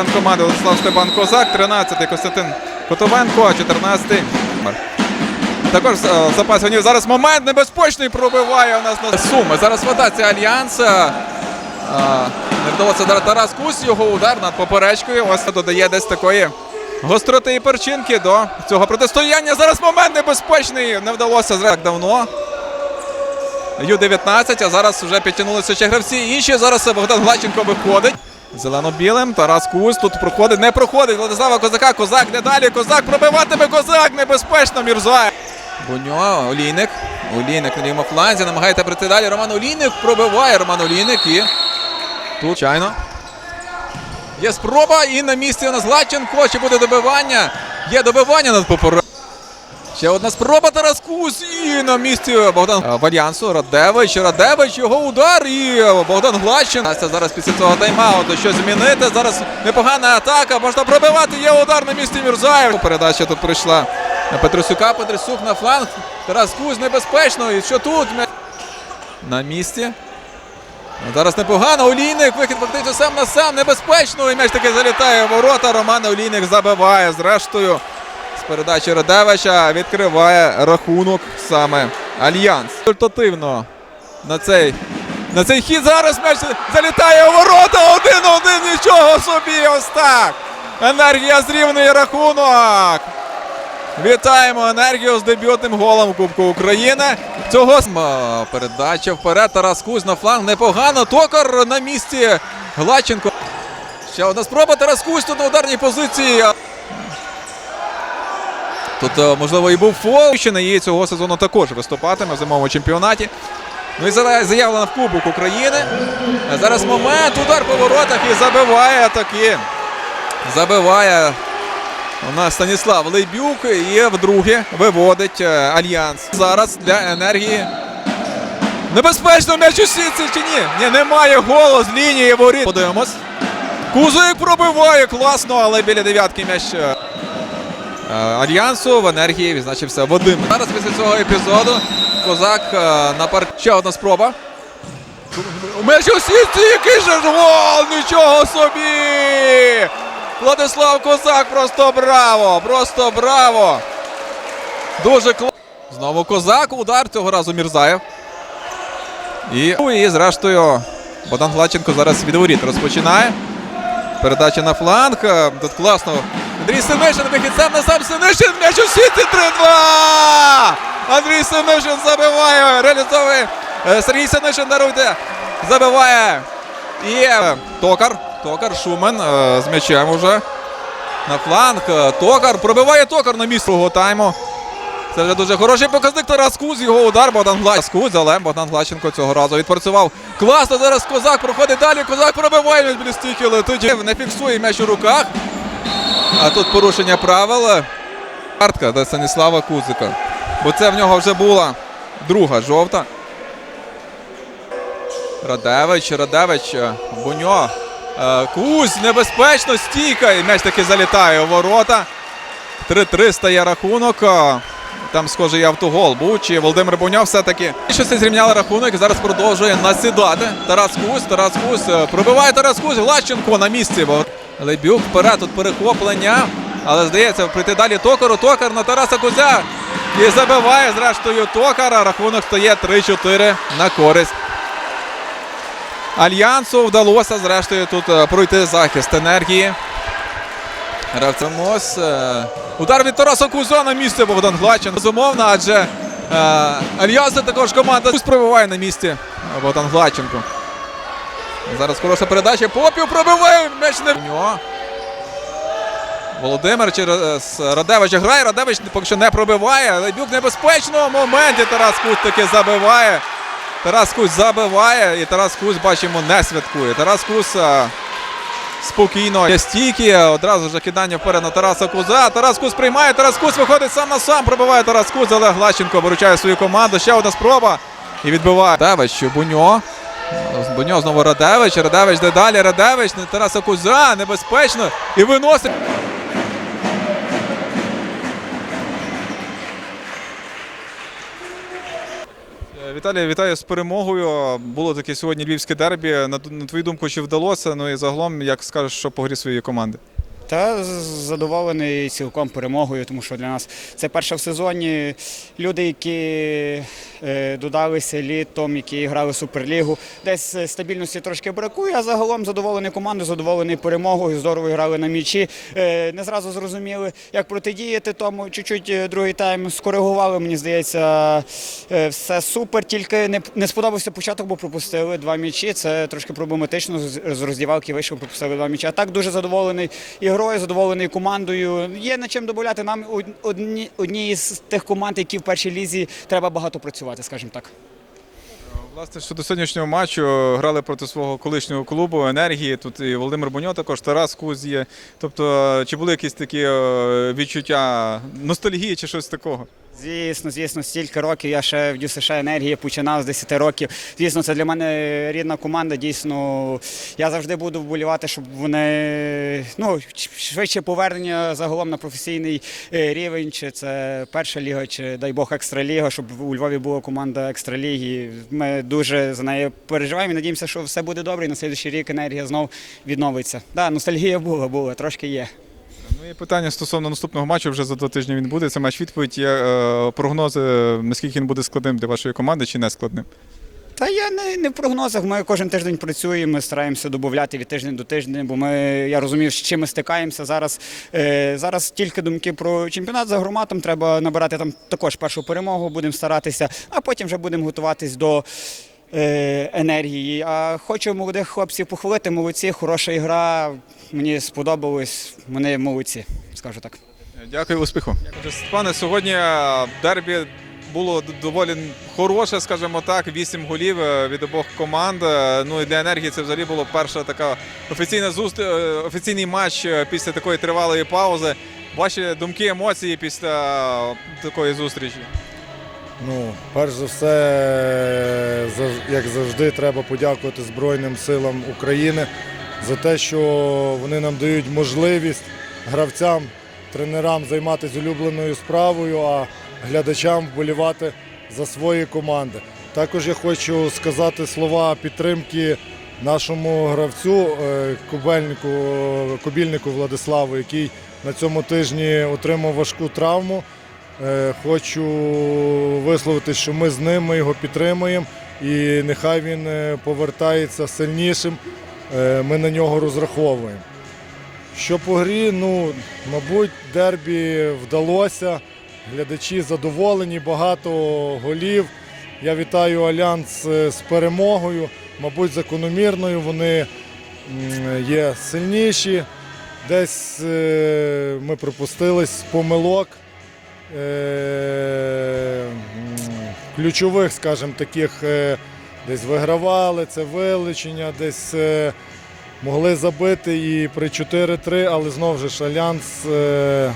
капітан команди Владислав Степан Козак, 13-й Костянтин Котовенко, 14-й. Також е, в запасі зараз момент небезпечний пробиває у нас на суми. Зараз вода ця альянс. е, Не вдалося Тарас Кусь, його удар над поперечкою. Ось додає десь такої гостроти і перчинки до цього протистояння. Зараз момент небезпечний. Не вдалося так давно. Ю-19, а зараз вже підтягнулися ще гравці. Інші зараз Богдан Глаченко виходить. Зелено-білим. Тарас Кусь тут проходить, не проходить. Владислава Козака. Козак не далі. Козак пробиватиме Козак. Небезпечно Мірзає. Буньо, Олійник. Олійник на лівому фланзі. Намагається прийти далі. Роман Олійник пробиває Роман Олійник і тут чайно. Є спроба і на місці у нас Гладченко. Чи буде добивання? Є добивання над попередньо. Ще одна спроба Тарас Кус і на місці Богдан е, Вальянсу. Радевич, Радевич, його удар і Богдан Гладчин. Це зараз після цього тайм-ауту що змінити. Зараз непогана атака. Можна пробивати. Є удар на місці Мірзаєв. Передача тут прийшла на Петросюка. Петросюк на фланг. Тарас Куз небезпечно. І що тут? На місці. Зараз непогано. Олійник. Вихід фактично сам на сам. Небезпечно. І м'яч таки залітає в ворота. Роман Олійник забиває. Зрештою. Передачі Радевича відкриває рахунок саме Альянс. Результативно на цей, на цей хід зараз м'яч залітає у ворота. Один-один. Нічого собі. Ось так. Енергія зрівнює рахунок. Вітаємо енергію з дебютним голом Кубку України. Цього передача вперед. Тарас Кузь на фланг. Непогано. Токар на місці. Гладченко. Ще одна спроба. Тарас Кузь тут на ударній позиції. Тут, е, можливо, і був фол. Ще на її цього сезону також виступатиме в зимовому чемпіонаті. Ну і заявлена в Кубок України. Зараз момент, удар по воротах і забиває таки. Забиває у нас Станіслав Лейбюк і вдруге виводить е, Альянс. Зараз для енергії. Небезпечно м'яч у сітці чи ні? Ні, немає голу з лінії воріт. Подивимось. Кузик пробиває класно, але біля дев'ятки м'яч. Е, Альянсу в енергії відзначився Вадим. Зараз після цього епізоду Козак е, на пар... Ще одна спроба. У сітці, який же гол! Нічого собі! Владислав Козак просто браво! Просто браво! Дуже класно. Знову Козак, удар цього разу Мірзаєв. І, ну, і зрештою Богдан Гладченко зараз від воріт розпочинає. Передача на фланг. Е, Тут класно. Андрій Синишин вихід сам на сам Синишин. М'яч у сіті 3-2! Андрій Синишин забиває. Реалізовує. Е, Сергій Синишин даруйте. Забиває. І е, Токар. Токар Шумен е, з м'ячем уже. На фланг. Токар. Пробиває Токар на місце другого тайму. Це вже дуже хороший показник Тарас Куз, його удар Богдан Глаченко. Але Богдан Глаченко цього разу відпрацював. Класно зараз Козак проходить далі. Козак пробиває біля стійки, летить. Не фіксує м'яч у руках. А тут порушення правил. Картка до Станіслава Кузика. Бо це в нього вже була друга жовта. Радевич, Радевич, е, Буньо. Е, Кузь, небезпечно, стійка. І м'яч таки залітає у ворота. 3-3 стає рахунок. Е, Там, схоже, і автогол був. Чи Володимир Буньо все-таки. Щось зрівняли рахунок. Зараз продовжує насідати. Тарас Кузь, Тарас Кузь. Пробиває Тарас Кузь. Глаченко на місці. Лебюк вперед. Тут перехоплення. Але здається, прийти далі Токару. Токар на Тараса Кузя. І забиває, зрештою, Токара. Рахунок стає 3-4 на користь. Альянсу вдалося, зрештою, тут е, пройти захист енергії. Гравцемос. е, Удар від Тараса Куза на місце Богдан Глачин. Безумовно, адже е, Альянс також команда пробиває на місці Богдан Глаченко. Зараз хороша передача. Попів пробиває. М'яч не в нього. Володимир через Радевича грає. Радевич поки що не пробиває. Лебюк небезпечно. В моменті Тарас Куз таки забиває. Тарас Кусь забиває, і Тарас Кусь, бачимо, не святкує. Тарас Кусь а, спокійно є стійки. Одразу ж кидання вперед на Тараса Куза. Тарас Кусь приймає. Тарас Кусь виходить сам на сам. Пробиває Тарас Куз, але Глащенко виручає свою команду. Ще одна спроба. І відбиває. Радевич, Буньо. Буньо знову Радевич. Радевич йде далі. Радевич на Тараса Куза. Небезпечно. І виносить. Віталій, вітаю з перемогою. Було таке сьогодні львівське дербі. На твою думку, чи вдалося? Ну і загалом, як скажеш, що по грі своєї команди? Та задоволений цілком перемогою, тому що для нас це перша в сезоні. Люди, які е, додалися літом, які грали Суперлігу, десь е, стабільності трошки бракує, а загалом задоволений командою, задоволений перемогою, здорово грали на м'ячі. Е, не зразу зрозуміли, як протидіяти тому. Чуть-чуть другий тайм скоригували. Мені здається, все супер. Тільки не, сподобався початок, бо пропустили два м'ячі. Це трошки проблематично. З роздівалки вийшов, пропустили два м'ячі. А так дуже задоволений ігрою, задоволений командою. Є над чим додати. Нам одні одні, з тих команд, які в першій лізі треба багато працювати, скажімо так. Власне, щодо сьогоднішнього матчу грали проти свого колишнього клубу енергії. Тут і Володимир Боньо також, Тарас Куз є. Тобто, чи були якісь такі е, відчуття ностальгії чи щось такого? Звісно, звісно, стільки років. Я ще в ДЮСШ енергії починав з 10 років. Звісно, це для мене рідна команда. Дійсно, я завжди буду вболівати, щоб вони ну швидше повернення загалом на професійний е, рівень. Чи це перша ліга, чи дай Бог екстраліга, щоб у Львові була команда екстраліги. Ми дуже за нею переживаємо. і Надіємося, що все буде добре. І на слідчий рік енергія знов відновиться. Да, ностальгія була, була, трошки є. Питання стосовно наступного матчу вже за два тижні він буде. Це матч відповідь. Є е, прогнози, наскільки він буде складним для вашої команди чи не складним? Та я не, не в прогнозах. Ми кожен тиждень працюємо, ми стараємося додати від тижня до тижня, бо ми, я розумів, з чим ми стикаємося. Зараз, е, зараз тільки думки про чемпіонат за громадом. Треба набирати там також першу перемогу, будемо старатися, а потім вже будемо готуватись до. Е, Енергії. А хочу молодих хлопців похвалити. Молодці, хороша ігра. Мені сподобалось. Вони молодці, скажу так. Дякую, успіху. Отже, Степане, сьогодні е, дербі було доволі хороше, скажімо так. Вісім голів е, від обох команд. Ну і для енергії це взагалі було перша така офіційна зустр... е, офіційний матч після такої тривалої паузи. Ваші думки, емоції після такої зустрічі? Ну, перш за все, як завжди, треба подякувати Збройним силам України за те, що вони нам дають можливість гравцям, тренерам займатися улюбленою справою, а глядачам вболівати за свої команди. Також я хочу сказати слова підтримки нашому гравцю е, Кубельнику, Кобільнику Владиславу, який на цьому тижні отримав важку травму. Е, Хочу висловити, що ми з ним ми його підтримуємо і нехай він е, повертається сильнішим. Е, Ми на нього розраховуємо. Що по грі, ну, мабуть, дербі вдалося. Глядачі задоволені, багато голів. Я вітаю Альянс з перемогою. Мабуть, закономірною. Вони є сильніші. Десь ми припустились помилок ключових, скажімо, таких е, десь вигравали, це вилучення, десь е, могли забити і при 4-3, але знову ж Альянс е,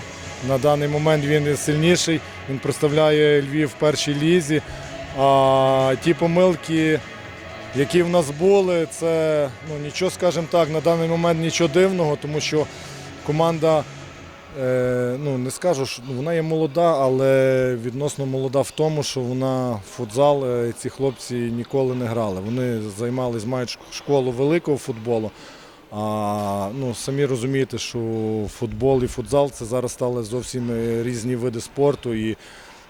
на даний момент він сильніший, він представляє Львів в першій лізі. А ті помилки, які в нас були, це ну, нічого, скажімо так, на даний момент нічого дивного, тому що команда. Е, ну, не скажу, що вона є молода, але відносно молода в тому, що вона футзал, е, ці хлопці ніколи не грали. Вони займались, мають школу великого футболу. А ну, самі розумієте, що футбол і футзал це зараз стали зовсім е, різні види спорту. І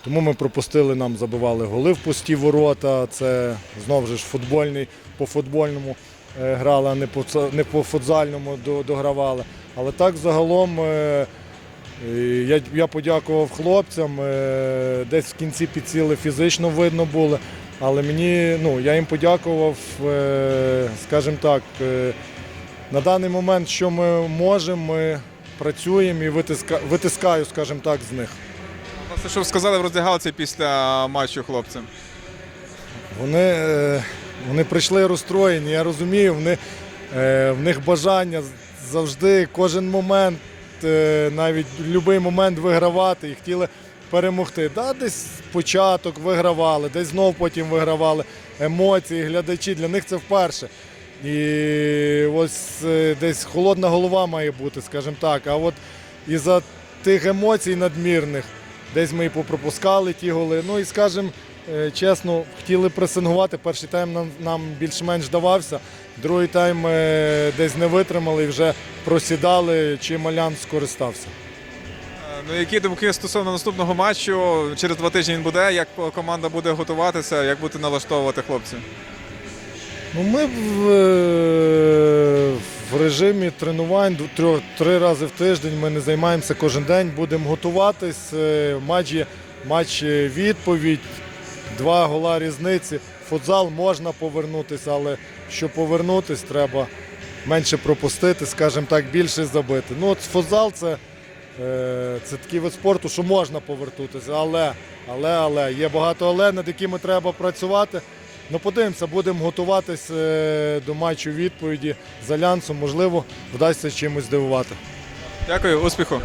тому ми пропустили, нам забивали голи в пусті ворота. Це знову ж футбольний, по футбольному грали, а не по, не по футзальному догравали. Але так загалом. Е, Я, я подякував хлопцям. е, Десь в кінці підсіли фізично видно було. Але мені, ну, я їм подякував, е, скажімо так, на даний момент, що ми можемо, ми працюємо і витиска, витискаю, скажімо так, з них. Власне, що ви сказали в роздягалці після матчу хлопцям? Вони, вони прийшли розстроєні, я розумію, вони, в них бажання завжди, кожен момент, е, навіть будь-який момент вигравати і хотіли перемогти. Да, десь початок вигравали, десь знов потім вигравали. Емоції, глядачі, для них це вперше. І ось е, десь холодна голова має бути, скажімо так. А от із-за тих емоцій надмірних, десь ми і попропускали ті голи. Ну і скажімо, чесно, хотіли пресингувати. Перший тайм нам, нам більш-менш давався. Другий тайм е, десь не витримали і вже просідали, чим Альянс скористався. Е, Ну, які думки стосовно наступного матчу? Через два тижні він буде. Як команда буде готуватися, як будете налаштовувати хлопців? Ну, ми в, е, в режимі тренувань трьох- три рази в тиждень ми не займаємося кожен день. Будемо готуватись. Е, Матч матч е, відповідь, два гола різниці. Футзал можна повернутися, але щоб повернутися, треба менше пропустити, скажімо так, більше забити. Ну, от футзал це, е, це такий вид спорту, що можна повернутися, але, але, але є багато але, над якими треба працювати. Ну, подивимося, будемо готуватись е, до матчу відповіді з Альянсом. Можливо, вдасться чимось здивувати. Дякую, успіху.